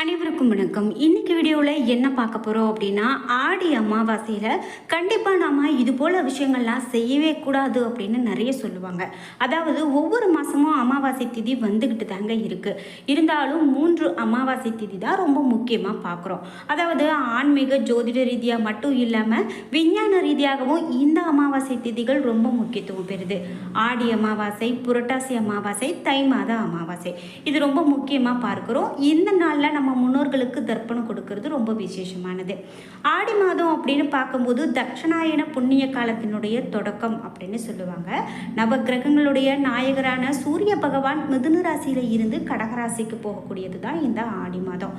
அனைவருக்கும் வணக்கம். இன்னைக்கு வீடியோவில் என்ன பார்க்க போகிறோம் அப்படின்னா ஆடி அமாவாசையில் கண்டிப்பாக நாம் இது போல் விஷயங்கள்லாம் செய்யவே கூடாது அப்படின்னு நிறைய சொல்லுவாங்க. அதாவது ஒவ்வொரு மாதமும் அமாவாசை திதி வந்துக்கிட்டு தாங்க இருக்குது இருந்தாலும் மூன்று அமாவாசை திதி தான் ரொம்ப முக்கியமாக பார்க்குறோம். அதாவது ஆன்மீக ஜோதிட ரீதியாக மட்டும் இல்லாமல் விஞ்ஞான ரீதியாகவும் இந்த அமாவாசை திதிகள் ரொம்ப முக்கியத்துவம் பெறுது. ஆடி அமாவாசை புரட்டாசி அமாவாசை தை மாத அமாவாசை. இது ரொம்ப முக்கியமாக பார்க்குறோம். இந்த நாளில் நம்ம நம்ம முன்னோர்களுக்கு தர்ப்பணம் கொடுக்கறது ரொம்ப விசேஷமானது. ஆடி மாதம் அப்படின்னு பார்க்கும்போது தட்சணாயன புண்ணிய காலத்தினுடைய தொடக்கம் அப்படின்னு சொல்லுவாங்க. நவகிரகங்களுடைய நாயகரான சூரிய பகவான் மிதுன ராசியில் இருந்து கடகராசிக்கு போகக்கூடியது தான் இந்த ஆடி மாதம்.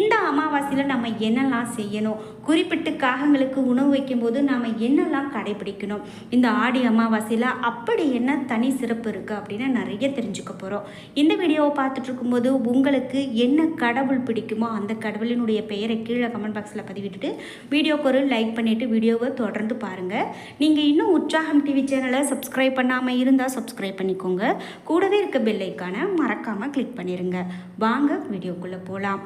இந்த அமாவாசையில் நம்ம என்னெல்லாம் செய்யணும்? குறிப்பிட்டு காகங்களுக்கு உணவு வைக்கும்போது நாம் என்னெல்லாம் கடைபிடிக்கணும்? இந்த ஆடி அமாவாசையில் அப்படி என்ன தனி சிறப்பு இருக்குது அப்படின்னு நிறைய தெரிஞ்சுக்க போகிறோம் இந்த வீடியோவை பார்த்துட்டு இருக்கும்போது உங்களுக்கு என்ன கடவுள் பிடிக்குமோ அந்த கடவுளினுடைய பெயரை கீழே கமெண்ட் பாக்ஸில் பதிவிட்டுட்டு வீடியோக்கு ஒரு லைக் பண்ணிவிட்டு வீடியோவை தொடர்ந்து பாருங்கள் நீங்கள் இன்னும் உற்சாகம் டிவி சேனலை சப்ஸ்கிரைப் பண்ணாமல் இருந்தால் சப்ஸ்கிரைப் பண்ணிக்கோங்க. கூடவே இருக்க பெல்லைக்கான மறக்காமல் கிளிக் பண்ணிடுங்க வாங்க வீடியோக்குள்ளே போகலாம்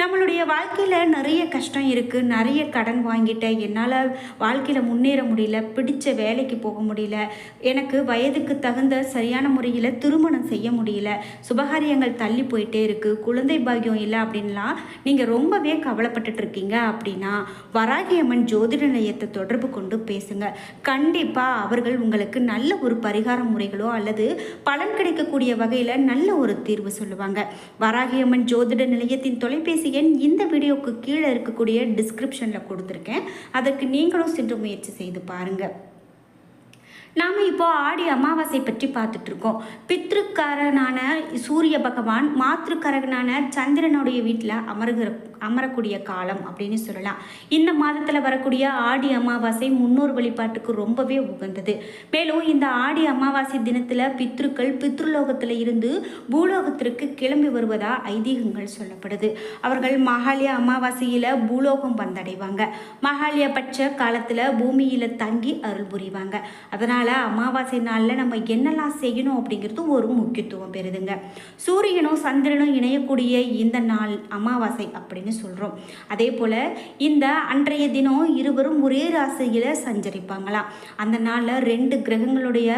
நம்மளுடைய வாழ்க்கையில் நிறைய கஷ்டம் இருக்குது நிறைய கடன் வாங்கிட்டேன். என்னால் வாழ்க்கையில் முன்னேற முடியல. பிடிச்ச வேலைக்கு போக முடியல. எனக்கு வயதுக்கு தகுந்த சரியான முறையில் திருமணம் செய்ய முடியல. சுபகாரியங்கள் தள்ளி போயிட்டே இருக்குது குழந்தை பாக்கியம் இல்லை அப்படின்லாம் நீங்கள் ரொம்பவே கவலைப்பட்டுட்டு இருக்கீங்க அப்படின்னா வராகியம்மன் ஜோதிட நிலையத்தை தொடர்பு கொண்டு பேசுங்க. கண்டிப்பாக அவர்கள் உங்களுக்கு நல்ல ஒரு பரிகார முறைகளோ அல்லது பலன் கிடைக்கக்கூடிய வகையில் நல்ல ஒரு தீர்வு சொல்லுவாங்க. வராகியம்மன் ஜோதிட நிலையத்தின் தொலைபேசி எண் இந்த வீடியோக்கு கீழே இருக்கக்கூடிய டிஸ்கிரிப்ஷனில் கொடுத்துருக்கேன். அதற்கு நீங்களும் சென்று முயற்சி செய்து பாருங்கள் நாம் இப்போ ஆடி அமாவாசை பற்றி பார்த்துட்டு இருக்கோம். பித்ருக்காரனான சூரிய பகவான் மாத்திருக்காரனான சந்திரனுடைய வீட்டில் அமருகிற அமரக்கூடிய காலம் அப்படின்னு சொல்லலாம். இந்த மாதத்தில் வரக்கூடிய ஆடி அமாவாசை முன்னோர் வழிபாட்டுக்கு ரொம்பவே உகந்தது. மேலும் இந்த ஆடி அமாவாசை தினத்தில் பித்ருக்கள் பித்ருலோகத்தில் இருந்து பூலோகத்திற்கு கிளம்பி வருவதா ஐதீகங்கள் சொல்லப்படுது. அவர்கள் மகாலய அமாவாசையில் பூலோகம் வந்தடைவாங்க. மகாலய பட்ச காலத்தில் பூமியில் தங்கி அருள் புரிவாங்க. அதனால் அமாவாசை நாளில் நம்ம என்னெல்லாம் செய்யணும் அப்படிங்கிறது ஒரு முக்கியத்துவம் பெறுதுங்க. சூரியனும் சந்திரனும் இணையக்கூடிய இந்த நாள் அமாவாசை அப்படின்னு சொல்கிறோம் அதே போல் இந்த அன்றைய தினம் இருவரும் ஒரே ராசியில் சஞ்சரிப்பாங்களாம் அந்த நாளில் ரெண்டு கிரகங்களுடைய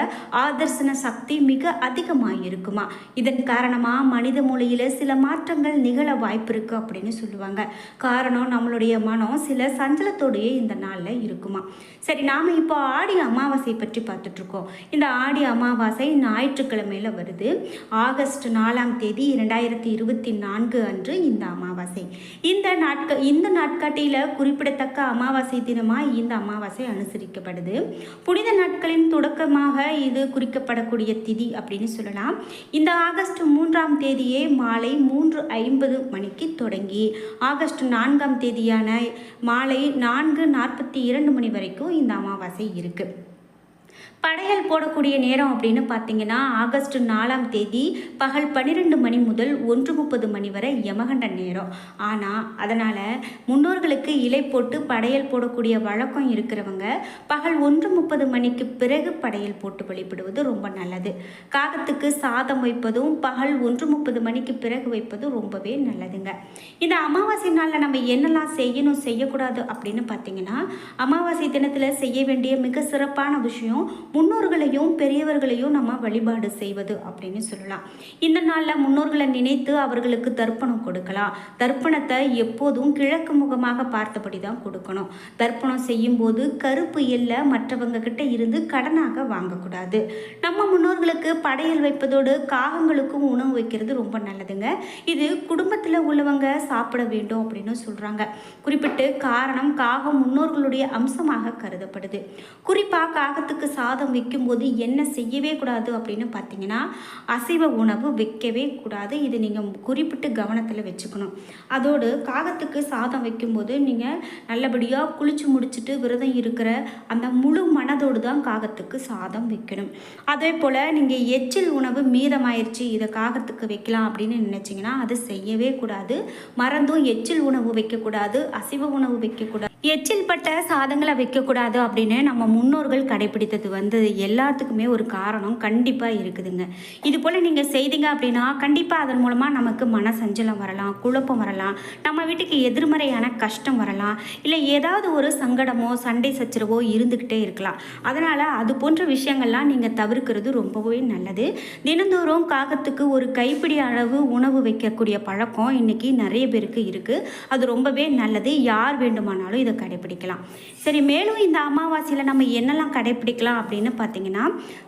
ஆதர்சன சக்தி மிக அதிகமாக இருக்குமா? இதன் காரணமாக மனித மூலையில் சில மாற்றங்கள் நிகழ வாய்ப்பு இருக்குது அப்படின்னு சொல்லுவாங்க. காரணம் நம்மளுடைய மனம் சில சஞ்சலத்தோடையே இந்த நாளில் இருக்குமா? சரி நாம் இப்போ ஆடி அமாவாசை பற்றி பார்த்துட்ருக்கோம் இந்த ஆடி அமாவாசை ஞாயிற்றுக்கிழமையில் வருது. ஆகஸ்ட் நாலாம் தேதி இரண்டாயிரத்தி இருபத்தி நான்கு அன்று இந்த அமாவாசை. இந்த நாட்க இந்த நாட்காட்டியில் குறிப்பிடத்தக்க அமாவாசை தினமாக இந்த அமாவாசை அனுசரிக்கப்படுது. புனித நாட்களின் தொடக்கமாக இது குறிக்கப்படக்கூடிய திதி அப்படின்னு சொல்லலாம். இந்த ஆகஸ்ட் மூன்றாம் தேதியே மாலை மூன்று ஐம்பது மணிக்கு தொடங்கி ஆகஸ்ட் நான்காம் தேதியான மாலை நான்கு நாற்பத்தி இரண்டு மணி வரைக்கும் இந்த அமாவாசை இருக்குது படையல் போடக்கூடிய நேரம் அப்படின்னு பார்த்தீங்கன்னா ஆகஸ்ட் நாலாம் தேதி பகல் பன்னிரெண்டு மணி முதல் ஒன்று முப்பது மணி வரை யமகண்ட நேரம். ஆனால் அதனால் முன்னோர்களுக்கு இலை போட்டு படையல் போடக்கூடிய வழக்கம் இருக்கிறவங்க பகல் ஒன்று முப்பது மணிக்கு பிறகு படையல் போட்டு வழிபடுவது ரொம்ப நல்லது. காகத்துக்கு சாதம் வைப்பதும் பகல் ஒன்று முப்பது மணிக்கு பிறகு வைப்பதும் ரொம்பவே நல்லதுங்க. இந்த அமாவாசை நாளில் நம்ம என்னெல்லாம் செய்யணும் செய்யக்கூடாது அப்படின்னு பார்த்தீங்கன்னா அமாவாசை தினத்தில் செய்ய வேண்டிய மிக சிறப்பான விஷயம் முன்னோர்களையும் பெரியவர்களையும் நம்ம வழிபாடு செய்வது அப்படின்னு சொல்லலாம். இந்த நாளில் முன்னோர்களை நினைத்து அவர்களுக்கு தர்ப்பணம் கொடுக்கலாம். தர்ப்பணத்தை எப்போதும் கிழக்கு முகமாக பார்த்தபடி தான் கொடுக்கணும். தர்ப்பணம் செய்யும்போது கருப்பு எல்லை மற்றவங்க கிட்ட இருந்து கடனாக வாங்கக்கூடாது. நம்ம முன்னோர்களுக்கு படையல் வைப்பதோடு காகங்களுக்கும் உணவு வைக்கிறது ரொம்ப நல்லதுங்க. இது குடும்பத்தில் உள்ளவங்க சாப்பிட வேண்டும் அப்படின்னு சொல்கிறாங்க குறிப்பிட்டு காரணம் காகம் முன்னோர்களுடைய அம்சமாக கருதப்படுது. குறிப்பாக காகத்துக்கு சாதம் சாதம் வைக்கும்போது என்ன செய்யவே கூடாது அப்படின்னு பார்த்தீங்கன்னா அசைவ உணவு வைக்கவே கூடாது. இது நீங்கள் குறிப்பிட்டு கவனத்தில் வச்சுக்கணும். அதோடு காகத்துக்கு சாதம் வைக்கும்போது நீங்கள் நல்லபடியாக குளிச்சு முடிச்சுட்டு விரதம் இருக்கிற அந்த முழு மனதோடு தான் காகத்துக்கு சாதம் வைக்கணும். அதே போல் நீங்கள் எச்சில் உணவு மீதமாயிருச்சு இதை காகத்துக்கு வைக்கலாம் அப்படின்னு நினச்சிங்கன்னா அது செய்யவே கூடாது. மறந்தும் எச்சில் உணவு வைக்கக்கூடாது அசைவ உணவு வைக்கக்கூடாது. எச்சில் பட்ட சாதங்களை வைக்கக்கூடாது அப்படின்னு நம்ம முன்னோர்கள் கடைபிடித்தது வந்து எல்லாத்துக்குமே ஒரு காரணம் கண்டிப்பாக இருக்குதுங்க. இது போல் நீங்கள் செய்தீங்க அப்படின்னா கண்டிப்பாக அதன் மூலமாக நமக்கு மன சஞ்சலம் வரலாம் குழப்பம் வரலாம் நம்ம வீட்டுக்கு எதிர்மறையான கஷ்டம் வரலாம் இல்லை ஏதாவது ஒரு சங்கடமோ சண்டை சச்சரவோ இருந்துக்கிட்டே இருக்கலாம். அதனால் அது போன்ற விஷயங்கள்லாம் நீங்கள் தவிர்க்கிறது ரொம்பவே நல்லது. தினந்தோறும் காகத்துக்கு ஒரு கைப்பிடி அளவு உணவு வைக்கக்கூடிய பழக்கம் இன்றைக்கி நிறைய பேருக்கு இருக்குது அது ரொம்பவே நல்லது. யார் வேண்டுமானாலும் இதை கடைப்பிடிக்கலாம். சரி மேலும் இந்த அமாவாசையில் நம்ம என்னெல்லாம் கடைப்பிடிக்கலாம் அப்படின்னு பார்த்தீங்கன்னா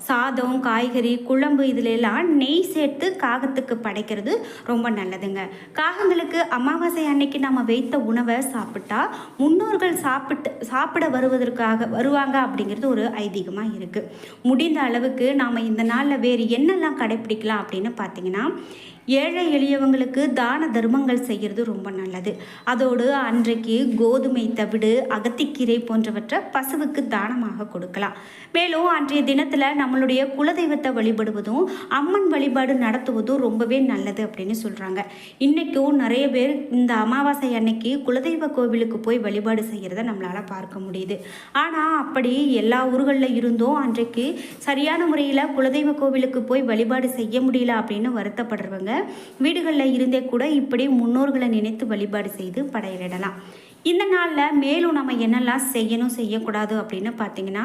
சாதம் காய்கறி குழம்பு இதுல எல்லாம் நெய் சேர்த்து காகத்துக்கு படைக்கிறது ரொம்ப நல்லதுங்க. காகங்களுக்கு அமாவாசை அன்னைக்கு நம்ம வைத்த உணவை சாப்பிட்டா முன்னோர்கள் சாப்பிட்டு சாப்பிட வருவதற்காக வருவாங்க அப்படிங்கிறது ஒரு ஐதீகமாக இருக்குது முடிந்த அளவுக்கு நாம் இந்த நாளில் வேறு என்னெல்லாம் கடைப்பிடிக்கலாம் அப்படின்னு பார்த்தீங்கன்னா ஏழை எளியவங்களுக்கு தான தர்மங்கள் செய்கிறது ரொம்ப நல்லது. அதோடு அன்றைக்கு கோதுமை தவிடு அகத்திக்கீரை போன்றவற்றை பசுவுக்கு தானமாக கொடுக்கலாம். மேலும் அன்றைய தினத்தில் நம்மளுடைய குலதெய்வத்தை வழிபடுவதும் அம்மன் வழிபாடு நடத்துவதும் ரொம்பவே நல்லது அப்படின்னு சொல்கிறாங்க இன்றைக்கும் நிறைய பேர் இந்த அமாவாசை அன்னைக்கு குலதெய்வ கோவிலுக்கு போய் வழிபாடு செய்கிறத நம்மளால் பார்க்க முடியுது. ஆனால் அப்படி எல்லா ஊர்களில் இருந்தும் அன்றைக்கு சரியான முறையில் குலதெய்வ கோவிலுக்கு போய் வழிபாடு செய்ய முடியல அப்படின்னு வருத்தப்படுறவங்க வீடுகளில் இருந்தே கூட இப்படி முன்னோர்களை நினைத்து வழிபாடு செய்து படையலிடலாம். இந்த நாளில் மேலும் நம்ம என்னெல்லாம் செய்யணும் செய்யக்கூடாது அப்படின்னு பார்த்தீங்கன்னா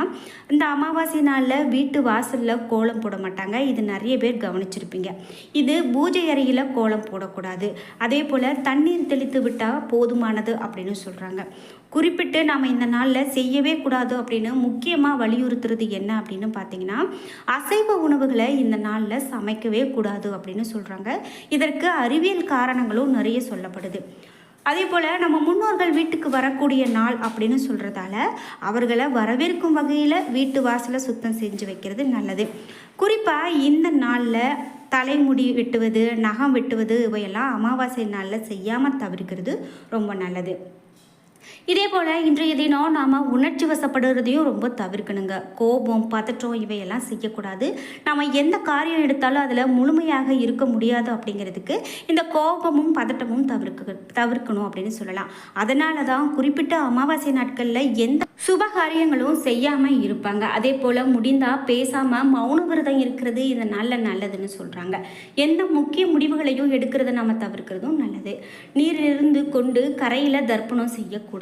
இந்த அமாவாசை நாளில் வீட்டு வாசலில் கோலம் போட மாட்டாங்க. இது நிறைய பேர் கவனிச்சிருப்பீங்க. இது பூஜை அறையில் கோலம் போடக்கூடாது. அதே போல் தண்ணீர் தெளித்து விட்டால் போதுமானது அப்படின்னு சொல்கிறாங்க குறிப்பிட்டு நாம் இந்த நாளில் செய்யவே கூடாது அப்படின்னு முக்கியமாக வலியுறுத்துறது என்ன அப்படின்னு பார்த்தீங்கன்னா அசைவ உணவுகளை இந்த நாளில் சமைக்கவே கூடாது அப்படின்னு சொல்கிறாங்க இதற்கு அறிவியல் காரணங்களும் நிறைய சொல்லப்படுது. அதே போல் நம்ம முன்னோர்கள் வீட்டுக்கு வரக்கூடிய நாள் அப்படின்னு சொல்கிறதால அவர்களை வரவேற்கும் வகையில் வீட்டு வாசலை சுத்தம் செஞ்சு வைக்கிறது நல்லது. குறிப்பாக இந்த நாளில் தலைமுடி வெட்டுவது நகம் வெட்டுவது இவையெல்லாம் அமாவாசை நாளில் செய்யாமல் தவிர்க்கிறது ரொம்ப நல்லது. இதே போல் இன்றைய தினம் நாம் உணர்ச்சி வசப்படுறதையும் ரொம்ப தவிர்க்கணுங்க. கோபம் பதற்றம் இவையெல்லாம் செய்யக்கூடாது. நாம் எந்த காரியம் எடுத்தாலும் அதில் முழுமையாக இருக்க முடியாது அப்படிங்கிறதுக்கு இந்த கோபமும் பதட்டமும் தவிர்க்க தவிர்க்கணும் அப்படின்னு சொல்லலாம். அதனால தான் குறிப்பிட்ட அமாவாசை நாட்களில் எந்த சுப காரியங்களும் செய்யாமல் இருப்பாங்க. அதே போல் முடிந்தால் பேசாமல் மௌன விரதம் இருக்கிறது இந்த நல்ல நல்லதுன்னு சொல்கிறாங்க எந்த முக்கிய முடிவுகளையும் எடுக்கிறத நம்ம தவிர்க்கிறதும் நல்லது. நீரிலிருந்து கொண்டு கரையில் தர்ப்பணம் செய்யக்கூடாது.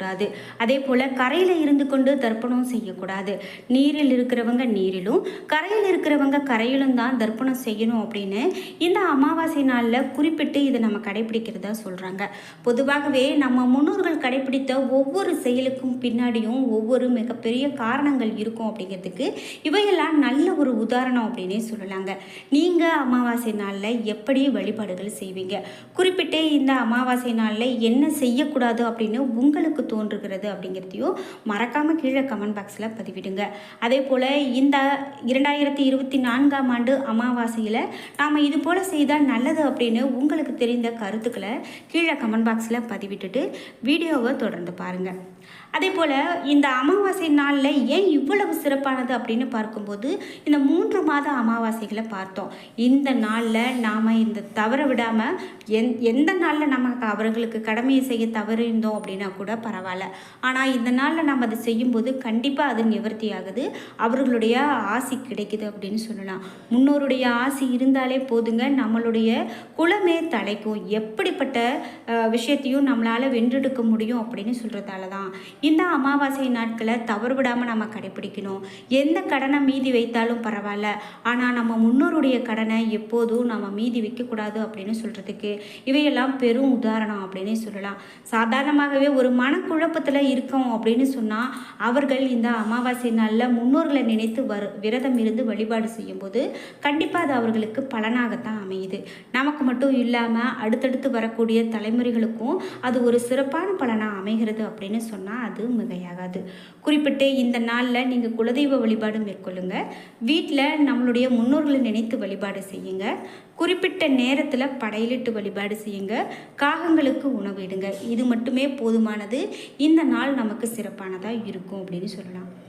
அதே போல் கரையில் இருந்து கொண்டு தர்ப்பணம் செய்யக்கூடாது. நீரில் இருக்கிறவங்க நீரிலும் கரையில் இருக்கிறவங்க கரையிலும் தான் தர்ப்பணம் செய்யணும் அப்படின்னு இந்த அமாவாசை நாளில் குறிப்பிட்டு இதை நம்ம கடைபிடிக்கிறதா சொல்கிறாங்க பொதுவாகவே நம்ம முன்னோர்கள் கடைபிடித்த ஒவ்வொரு செயலுக்கும் பின்னாடியும் ஒவ்வொரு மிகப்பெரிய காரணங்கள் இருக்கும் அப்படிங்கிறதுக்கு இவையெல்லாம் நல்ல ஒரு உதாரணம் அப்படின்னே சொல்லலாங்க. நீங்கள் அமாவாசை நாளில் எப்படி வழிபாடுகள் செய்வீங்க? குறிப்பிட்டு இந்த அமாவாசை நாளில் என்ன செய்யக்கூடாது அப்படின்னு உங்களுக்கு தோன்றுகிறது அப்படிங்கிறதையும் மறக்காமல் கீழே கமெண்ட் பாக்ஸில் பதிவிடுங்க. அதே போல் இந்த இரண்டாயிரத்தி இருபத்தி நான்காம் ஆண்டு அமாவாசையில் நாம் இது போல் செய்தால் நல்லது அப்படின்னு உங்களுக்கு தெரிந்த கருத்துக்களை கீழே கமெண்ட் பாக்ஸில் பதிவிட்டுட்டு வீடியோவை தொடர்ந்து பாருங்கள் அதே போல் இந்த அமாவாசை நாளில் ஏன் இவ்வளவு சிறப்பானது அப்படின்னு பார்க்கும்போது இந்த மூன்று மாத அமாவாசைகளை பார்த்தோம். இந்த நாளில் நாம் இந்த தவற விடாமல் எந் எந்த நாளில் நமக்கு அவர்களுக்கு கடமையை செய்ய தவறியிருந்தோம் அப்படின்னா கூட பரவாயில்ல. ஆனால் இந்த நாளில் நம்ம அதை செய்யும்போது கண்டிப்பாக அது நிவர்த்தி ஆகுது. அவர்களுடைய ஆசி கிடைக்குது அப்படின்னு சொல்லலாம். முன்னோருடைய ஆசி இருந்தாலே போதுங்க. நம்மளுடைய குலமே தலைக்கும். எப்படிப்பட்ட விஷயத்தையும் நம்மளால் வென்றெடுக்க முடியும் அப்படின்னு சொல்கிறதால தான் இந்த அமாவாசை நாட்களை தவறு விடாமல் நம்ம கடைப்பிடிக்கணும் எந்த கடனை மீதி வைத்தாலும் பரவாயில்ல. ஆனால் நம்ம முன்னோருடைய கடனை எப்போதும் நம்ம மீதி வைக்கக்கூடாது அப்படின்னு சொல்கிறதுக்கு இவையெல்லாம் பெரும் உதாரணம் அப்படின்னே சொல்லலாம். சாதாரணமாகவே ஒரு மனக்குழப்பத்தில் இருக்கோம் அப்படின்னு சொன்னால் அவர்கள் இந்த அமாவாசை நாளில் முன்னோர்களை நினைத்து வரு விரதம் இருந்து வழிபாடு செய்யும்போது கண்டிப்பாக அது அவர்களுக்கு பலனாகத்தான் அமையுது. நமக்கு மட்டும் இல்லாமல் அடுத்தடுத்து வரக்கூடிய தலைமுறைகளுக்கும் அது ஒரு சிறப்பான பலனாக அமைகிறது அப்படின்னு சொன்னால் அது மிகையாகாது. குறிப்பிட்டு இந்த நாளில் நீங்கள் குலதெய்வ வழிபாடு மேற்கொள்ளுங்க. வீட்டில் நம்மளுடைய முன்னோர்களை நினைத்து வழிபாடு செய்யுங்க. குறிப்பிட்ட நேரத்தில் படையலிட்டு வழிபாடு செய்யுங்க. காகங்களுக்கு உணவு இடுங்க. இது மட்டுமே போதுமானது. இந்த நாள் நமக்கு சிறப்பானதாக இருக்கும் அப்படின்னு சொல்லலாம்.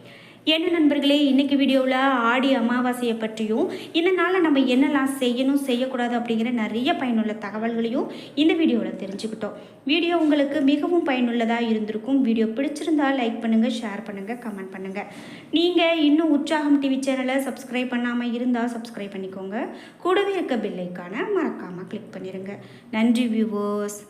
என்ன நண்பர்களே இன்னைக்கு வீடியோவில் ஆடி அமாவாசையை பற்றியும் இந்த நாளில் நம்ம என்னெல்லாம் செய்யணும் செய்யக்கூடாது அப்படிங்கிற நிறைய பயனுள்ள தகவல்களையும் இந்த வீடியோவில் தெரிஞ்சுக்கிட்டோம். வீடியோ உங்களுக்கு மிகவும் பயனுள்ளதாக இருந்திருக்கும். வீடியோ பிடிச்சிருந்தா லைக் பண்ணுங்கள் ஷேர் பண்ணுங்கள் கமெண்ட் பண்ணுங்கள் நீங்கள் இன்னும் உற்சாகம் டிவி சேனலை சப்ஸ்கிரைப் பண்ணாமல் இருந்தால் சப்ஸ்கிரைப் பண்ணிக்கோங்க. கூடவே இருக்க பில்லைக்கான மறக்காமல் கிளிக் பண்ணிடுங்க நன்றி வியூவர்ஸ்